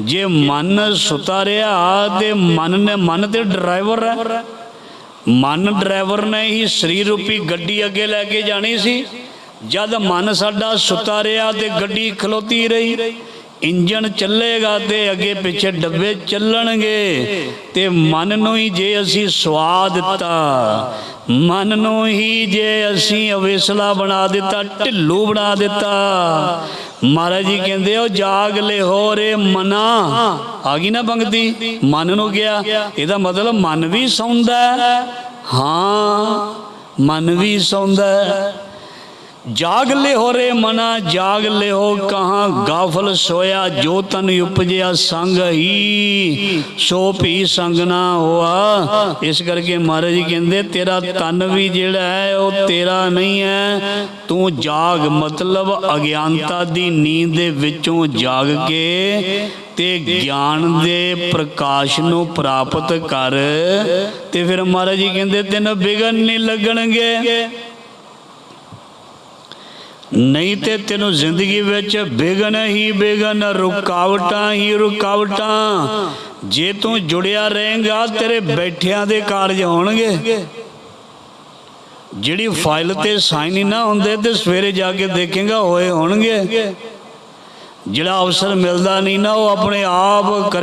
ਜੇ ਮਨ ਸੁਤਾ ਰਿਹਾ ਤੇ ਮਨ ਨੇ ਮਨ ਤੇ ਡਰਾਈਵਰ ਹੈ। ਮਨ ਡਰਾਈਵਰ ਨੇ ਹੀ ਸਰੀਰ ਰੂਪੀ ਗੱਡੀ ਅੱਗੇ ਲੈ ਕੇ ਜਾਣੀ ਸੀ। ਜਦ ਮਨ ਸਾਡਾ ਸੁਤਾ ਰਿਹਾ ਤੇ ਗੱਡੀ ਖਲੋਤੀ ਰਹੀ ਇੰਜਨ ਚੱਲੇਗਾ ਤੇ ਅੱਗੇ ਪਿੱਛੇ ਡੱਬੇ ਚੱਲਣਗੇ ਤੇ ਮਨ ਨੂੰ ਹੀ ਜੇ ਅਸੀਂ ਸਵਾਦ ਦਿੱਤਾ, ਮਨ ਨੂੰ ਹੀ ਜੇ ਅਸੀਂ ਅਵੇਸਲਾ ਬਣਾ ਦਿੱਤਾ, ਢਿੱਲੂ ਬਣਾ ਦਿੱਤਾ। ਮਹਾਰਾਜ ਜੀ ਕਹਿੰਦੇ ਉਹ ਜਾਗ ਲੈ ਹੋ ਰੇ ਮਨਾ। ਆ ਗਈ ਨਾ ਪੰਕਤੀ? ਮਨ ਨੂੰ ਗਿਆ ਇਹਦਾ ਮਤਲਬ ਮਨ ਵੀ ਸੌਂਦਾ ਹਾਂ। ਮਨ ਵੀ ਸੌਂਦਾ ਜਾਗ ਲੈ ਰੇ ਮਨਾ, ਜਾਗ ਲੈ ਹੋ ਕਹਾਂ, ਗਾਫਲ ਸੋਇਆ, ਜੋ ਤਨ ਉਪਜਿਆ ਸੰਗ ਹੀ, ਸੋ ਭੀ ਸੰਗ ਨਾ ਹੋਆ। ਇਸ ਕਰਕੇ ਮਹਾਰਾਜ ਕਹਿੰਦੇ, ਤੇਰਾ ਤਨ ਵੀ ਜਿਹੜਾ ਹੈ, ਉਹ ਤੇਰਾ ਨਹੀਂ ਹੈ। ਤੂੰ ਜਾਗ, ਮਤਲਬ ਅਗਿਆਨਤਾ ਦੀ ਨੀਂਦ ਦੇ ਵਿੱਚੋਂ ਜਾਗ ਕੇ ਤੇ ਗਿਆਨ ਦੇ ਪ੍ਰਕਾਸ਼ ਨੂੰ ਪ੍ਰਾਪਤ ਕਰ। ਤੇ ਫਿਰ ਮਹਾਰਾਜ ਜੀ ਕਹਿੰਦੇ, ਤੈਨੂੰ ਵਿਗਨ ਨਹੀਂ ਲੱਗਣਗੇ। ਨਹੀਂ ਤੇ ਤੈਨੂੰ ਜ਼ਿੰਦਗੀ ਵਿੱਚ ਵਿਗਨ ਹੀ ਵਿਗਨ ਰੁਕਾਵਟਾਂ ਹੀ ਰੁਕਾਵਟਾਂ। ਜੇ ਤੂੰ ਜੁੜਿਆ ਰਹੇਂਗਾ, ਤੇਰੇ ਬੈਠਿਆਂ ਦੇ ਕਾਰਜ ਹੋਣਗੇ। ਜਿਹੜੀ ਫਾਈਲ ਤੇ ਸਾਈਨ ਹੀ ਨਾ ਹੁੰਦੇ, ਤੇ ਸਵੇਰੇ ਜਾ ਕੇ ਦੇਖੇਗਾ, ਹੋਏ ਹੋਣਗੇ। ਜਿਹੜਾ ਅਵਸਰ ਮਿਲਦਾ ਨਹੀਂ ਨਾ, ਉਹ ਆਪਣੇ ਆਪ ਕਰੇ।